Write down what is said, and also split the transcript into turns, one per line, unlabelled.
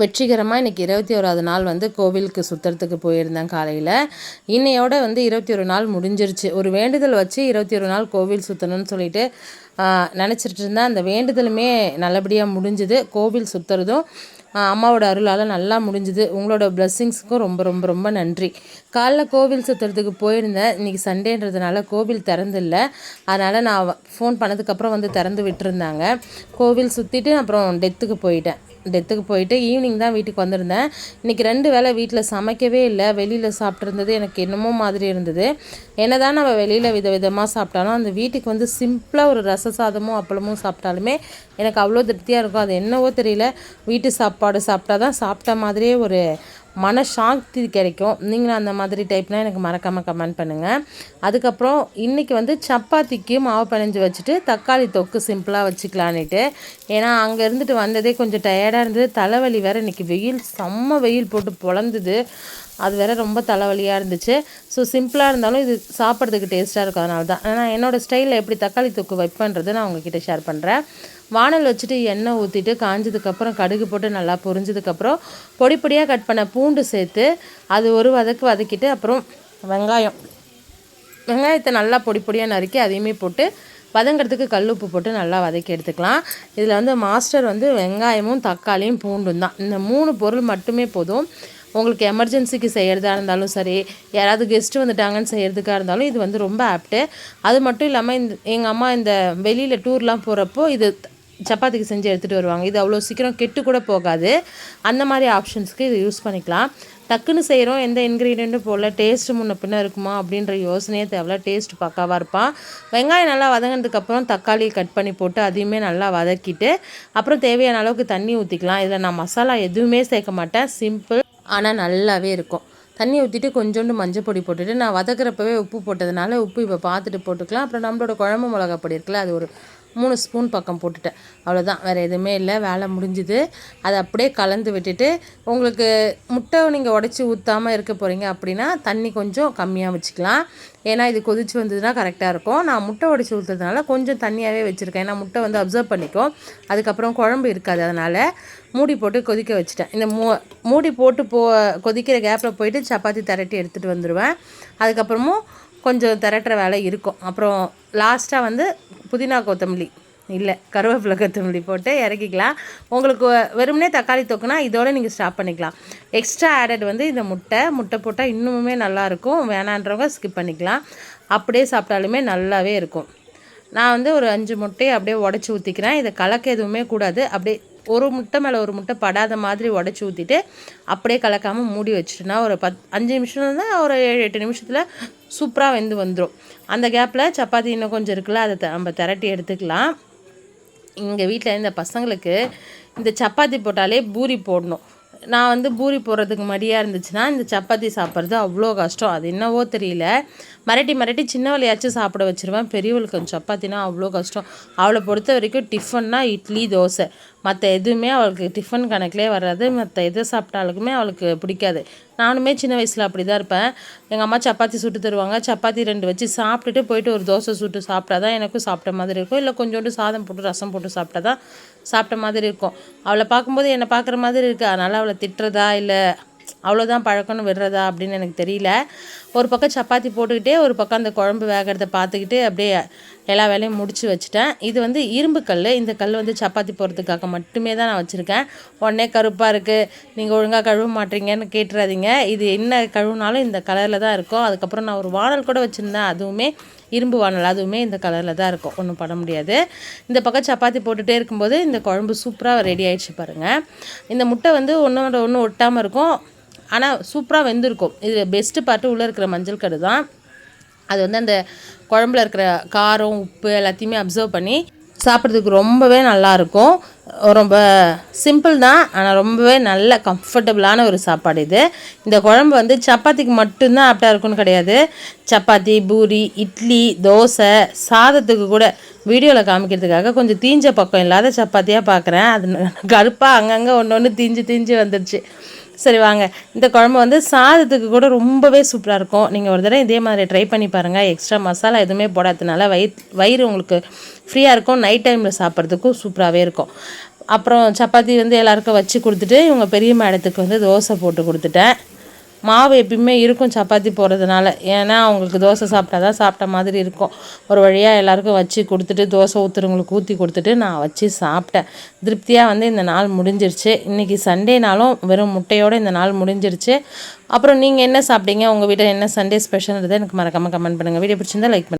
வெற்றிகரமாக இன்றைக்கி இருபத்தி ஓராவது நாள் வந்து கோவிலுக்கு சுற்றுறதுக்கு போயிருந்தேன் காலையில். இன்னையோட வந்து இருபத்தி ஒரு நாள் முடிஞ்சிருச்சு. ஒரு வேண்டுதல் வச்சு இருபத்தி ஒரு நாள் கோவில் சுற்றணும்னு சொல்லிட்டு நினச்சிட்டு இருந்தேன். அந்த வேண்டுதலுமே நல்லபடியாக முடிஞ்சுது. கோவில் சுற்றுறதும் அம்மாவோட அருளால் நல்லா முடிஞ்சுது. உங்களோட பிளெஸ்ஸிங்ஸுக்கும் ரொம்ப ரொம்ப ரொம்ப நன்றி. காலைல கோவில் சுற்றுறதுக்கு போயிருந்தேன். இன்றைக்கி சண்டேன்றதுனால கோவில் திறந்தில்ல. அதனால் நான் ஃபோன் பண்ணதுக்கப்புறம் வந்து திறந்து விட்டுருந்தாங்க. கோவில் சுற்றிட்டு அப்புறம் டெத்துக்கு போயிட்டேன். டெத்துக்கு போயிட்டு ஈவினிங் தான் வீட்டுக்கு வந்திருந்தேன். இன்றைக்கி ரெண்டு வேளை வீட்டில் சமைக்கவே இல்லை. வெளியில் சாப்பிட்ருந்தது எனக்கு என்னமோ மாதிரி இருந்தது. என்ன தான் நம்ம வெளியில் வித விதமாக சாப்பிட்டாலும் அந்த வீட்டுக்கு வந்து சிம்பிளாக ஒரு ரச சாதமும் அப்பளமும் சாப்பிட்டாலுமே எனக்கு அவ்வளோ திருப்தியாக இருக்கும். அது என்னவோ தெரியல. வீட்டு சாப்பாடு சாப்பிட்டா தான் சாப்பிட்ட மாதிரியே ஒரு மன சாந்தி கிடைக்கும். நீங்களும் அந்த மாதிரி டைப்னால் எனக்கு மறக்காமல் கமெண்ட் பண்ணுங்கள் அதுக்கப்புறம் இன்றைக்கி வந்து சப்பாத்திக்கு மாவு பிணைஞ்சு வச்சுட்டு தக்காளி தொக்கு சிம்பிளாக வச்சுக்கலான்ட்டு ஏன்னா அங்கே இருந்துட்டு வந்ததே கொஞ்சம் டயர்டாக இருந்தது. தலைவலி வேறு இன்றைக்கி வெயில் செம்ம வெயில் போட்டு பொழந்துது. அது வேறு ரொம்ப தலைவலியாக இருந்துச்சு. ஸோ சிம்பிளாக இருந்தாலும் இது சாப்பிட்றதுக்கு டேஸ்ட்டாக இருக்கும் அதனால தான். ஆனால் என்னோடய ஸ்டைலில் எப்படி தக்காளி தொக்கு வைப்பேன்றது நான் உங்ககிட்ட ஷேர் பண்ணுறேன் வானல் வச்சுட்டு எண்ணெய் ஊற்றிட்டு காஞ்சதுக்கப்புறம் கடுகு போட்டு நல்லா பொரிஞ்சதுக்கப்புறம் பொடி பொடியாக கட் பண்ண பூண்டு சேர்த்து அது ஒரு வதக்கு வதக்கிட்டு அப்புறம் வெங்காயம். வெங்காயத்தை நல்லா பொடி பொடியாக நறுக்கி அதையுமே போட்டு வதங்கிறதுக்கு கல் உப்பு போட்டு நல்லா வதக்கி எடுத்துக்கலாம். இதில் வந்து மாஸ்டர் வந்து வெங்காயமும் தக்காளியும் பூண்டும் தான். இந்த மூணு பொருள் மட்டுமே போதும். உங்களுக்கு எமர்ஜென்சிக்கு செய்கிறதா இருந்தாலும் சரி யாராவது கெஸ்ட்டு வந்துட்டாங்கன்னு செய்கிறதுக்காக இருந்தாலும் இது வந்து ரொம்ப ஆப்ட்டு அது மட்டும் இல்லாமல் இந்த எங்கள் அம்மா இந்த வெளியில் டூர்லாம் போகிறப்போ இது சப்பாத்திக்கு செஞ்சு எடுத்துகிட்டு வருவாங்க. இது அவ்வளோ சீக்கிரம் கெட்டு கூட போகாது. அந்த மாதிரி ஆப்ஷன்ஸ்க்கு இது யூஸ் பண்ணிக்கலாம். டக்குன்னு செய்கிறோம் எந்த இன்க்ரீடியண்ட்டும் போடல டேஸ்ட்டு முன்ன பின்ன இருக்குமா அப்படின்ற யோசனையே தேவையில்ல. டேஸ்ட் பக்காவாக இருப்பான். வெங்காயம் நல்லா வதங்கினதுக்கப்புறம் தக்காளி கட் பண்ணி போட்டு அதையுமே நல்லா வதக்கிட்டு அப்புறம் தேவையான அளவுக்கு தண்ணி ஊற்றிக்கலாம் இதில் நான் மசாலா எதுவுமே சேர்க்க மாட்டேன். சிம்பிள் ஆனால் நல்லாவே இருக்கும். தண்ணி ஊற்றிட்டு கொஞ்சோண்டு மஞ்சள் பொடி போட்டுட்டு நான் வதக்குறப்பவே உப்பு போட்டதுனால உப்பு இப்போ பார்த்துட்டு போட்டுக்கலாம். அப்புறம் நம்மளோட குழம்பு மிளகா பொடி இருக்குல்ல அது ஒரு மூணு ஸ்பூன் பக்கம் போட்டுட்டேன். அவ்வளோதான் வேறு எதுவுமே இல்லை. வேலை முடிஞ்சுது. அதை அப்படியே கலந்து விட்டுட்டு உங்களுக்கு முட்டை நீங்கள் உடச்சி ஊற்றாமல் இருக்க போகிறீங்க அப்படின்னா தண்ணி கொஞ்சம் கம்மியாக வச்சுக்கலாம். ஏன்னா இது கொதிச்சு வந்ததுன்னா கரெக்டாக இருக்கும். நான் முட்டை உடச்சி ஊற்றுறதுனால கொஞ்சம் தண்ணியாகவே வச்சுருக்கேன். ஏன்னா முட்டை வந்து அப்சர்வ் பண்ணிக்கும். அதுக்கப்புறம் குழம்பு இருக்காது. அதனால் மூடி போட்டு கொதிக்க வச்சுட்டேன். இந்த மூ மூடி போட்டு போ கொதிக்கிற கேப்பில் போயிட்டு சப்பாத்தி திரட்டி எடுத்துகிட்டு வந்துடுவேன் அதுக்கப்புறமும் கொஞ்சம் திரட்டுற வேலை இருக்கும். அப்புறம் லாஸ்ட்டாக வந்து புதினா கொத்தமல்லி. இல்லை கருவேப்பிலை கொத்தமல்லி போட்டு இறக்கிக்கலாம். உங்களுக்கு வெறுமனே தக்காளி தொக்குனா இதோடு நீங்கள் ஸ்டாப் பண்ணிக்கலாம். எக்ஸ்ட்ரா ஆடட் வந்து இந்த முட்டை முட்டை போட்டால் இன்னுமே நல்லாயிருக்கும் வேணான்றவங்க ஸ்கிப் பண்ணிக்கலாம். அப்படியே சாப்பிட்டாலுமே நல்லாவே இருக்கும். நான் வந்து ஒரு அஞ்சு முட்டையை அப்படியே உடச்சி ஊற்றிக்கிறேன் இதை கலக்க எதுவுமே கூடாது. அப்படியே ஒரு முட்டை மேலே ஒரு முட்டை படாத மாதிரி உடச்சி ஊற்றிட்டு அப்படியே கலக்காமல் மூடி வச்சுட்டுனா ஒரு பத் அஞ்சு நிமிஷம் தான் ஒரு ஏழு எட்டு நிமிஷத்தில் சூப்பராக வெந்து வந்துடும் அந்த கேப்பில் சப்பாத்தி இன்னும் கொஞ்சம் இருக்குல்ல அதை நம்ம திரட்டி எடுத்துக்கலாம். எங்கள் வீட்டில் இந்த பசங்களுக்கு இந்த சப்பாத்தி போட்டாலே பூரி போடணும். நான் வந்து பூரி போடுறதுக்கு மடியாக இருந்துச்சுன்னா இந்த சப்பாத்தி சாப்பிட்றது அவ்வளோ கஷ்டம். அது என்னவோ தெரியல. மிரட்டி மிரட்டி சின்ன வழியாச்சும் சாப்பிட வச்சுருவேன். பெரியவளுக்கு சப்பாத்தினா அவ்வளோ கஷ்டம். அவளை பொறுத்த வரைக்கும் டிஃபன்னா இட்லி தோசை. மற்ற எதுவுமே அவளுக்கு டிஃபன் கணக்கிலே வராது. மற்ற எது சாப்பிட்டாலுக்குமே அவளுக்கு பிடிக்காது. நானுமே சின்ன வயசில் அப்படி தான் இருப்பேன். எங்கள் அம்மா சப்பாத்தி சுட்டு தருவாங்க. சப்பாத்தி ரெண்டு வச்சு சாப்பிட்டுட்டு போயிட்டு ஒரு தோசை சுட்டு சாப்பிட்டா தான் எனக்கும் சாப்பிட்ட மாதிரி இருக்கும். இல்லை கொஞ்சோண்டு சாதம் போட்டு ரசம் போட்டு சாப்பிட்டா தான் சாப்பிட்ட மாதிரி இருக்கும். அவளை பார்க்கும்போது என்னை பார்க்குற மாதிரி இருக்குது அதனால் அவளை திட்டுறதா இல்லை? அவ்வளோதான் பழக்கம்னு விடுறதா அப்படின்னு எனக்கு தெரியல. ஒரு பக்கம் சப்பாத்தி போட்டுக்கிட்டே ஒரு பக்கம் அந்த குழம்பு வேகிறத பார்த்துக்கிட்டு அப்படியே எல்லா வேலையும் முடிச்சு வச்சுட்டேன். இது வந்து இரும்பு கல் இந்த கல் வந்து சப்பாத்தி போடுறதுக்காக மட்டுமே தான் நான் வச்சுருக்கேன். உடனே கருப்பாக இருக்குது நீங்கள் ஒழுங்காக கழுவ மாட்டீங்கன்னு கேட்டுறாதீங்க. இது என்ன கழுவுனாலும் இந்த கலரில் தான் இருக்கும். அதுக்கப்புறம் நான் ஒரு வானல் கூட வச்சுருந்தேன். அதுவுமே இரும்பு வானல். அதுவுமே இந்த கலரில் தான் இருக்கும். ஒன்றும் பண்ண முடியாது. இந்த பக்கம் சப்பாத்தி போட்டுகிட்டே இருக்கும்போது இந்த குழம்பு சூப்பராக ரெடி ஆகிடுச்சு பாருங்கள் இந்த முட்டை வந்து ஒன்றோட ஒன்று ஒட்டாமல் இருக்கும். ஆனால் சூப்பராக வெந்திருக்கும். இது பெஸ்ட்டு பார்ட்டு உள்ளே இருக்கிற மஞ்சள் கடு தான். அது வந்து அந்த குழம்புல இருக்கிற காரம் உப்பு எல்லாத்தையுமே அப்சர்வ் பண்ணி சாப்பிட்றதுக்கு ரொம்பவே நல்லாயிருக்கும் ரொம்ப சிம்பிள் தான் ஆனால் ரொம்பவே நல்ல கம்ஃபர்டபுளான ஒரு சாப்பாடு இது. இந்த குழம்பு வந்து சப்பாத்திக்கு மட்டும்தான் ஆப்டாக இருக்கும்னு கிடையாது. சப்பாத்தி பூரி இட்லி தோசை சாதத்துக்கு கூட வீடியோவில் காமிக்கிறதுக்காக கொஞ்சம் தீஞ்ச பக்கம் இல்லாத சப்பாத்தியாக பார்க்குறேன் அது கருப்பாக அங்கங்கே ஒன்று ஒன்று தீஞ்சு தீஞ்சு வந்துடுச்சு சரி வாங்க. இந்த குழம்பு வந்து சாதத்துக்கு கூட ரொம்பவே சூப்பராக இருக்கும். நீங்கள் ஒரு தடவை இதே மாதிரி ட்ரை பண்ணி பாருங்கள் எக்ஸ்ட்ரா மசாலா எதுவுமே போடாததுனால வயிற் வயிறு உங்களுக்கு ஃப்ரீயாக இருக்கும். நைட் டைமில் சாப்பிட்றதுக்கும் சூப்பராகவே இருக்கும். அப்புறம் சப்பாத்தி வந்து எல்லாருக்கும் வச்சு கொடுத்துட்டு இவங்க பெரிய மேடத்துக்கு வந்து தோசை போட்டு கொடுத்துட்டேன். மாவு எப்பயுமே இருக்கும் சப்பாத்தி போடுறதுனால. ஏன்னா அவங்களுக்கு தோசை சாப்பிட்டா தான் சாப்பிட்ட மாதிரி இருக்கும். ஒரு வழியாக எல்லாருக்கும் வச்சு கொடுத்துட்டு தோசை ஊற்றுறவங்களுக்கு ஊற்றி கொடுத்துட்டு நான் வச்சு சாப்பிட்டேன். திருப்தியாக வந்து இந்த நாள் முடிஞ்சிருச்சு. இன்றைக்கி சண்டேனாலும் வெறும் முட்டையோடு இந்த நாள் முடிஞ்சிருச்சு. அப்புறம் நீங்கள் என்ன சாப்பிட்டீங்க? உங்கள் வீட்டில் என்ன சண்டே ஸ்பெஷல்ன்றதை எனக்கு மறக்காமல் கமெண்ட் பண்ணுங்கள் வீடியோ பிடிச்சிருந்தா லைக் பண்ணுங்கள்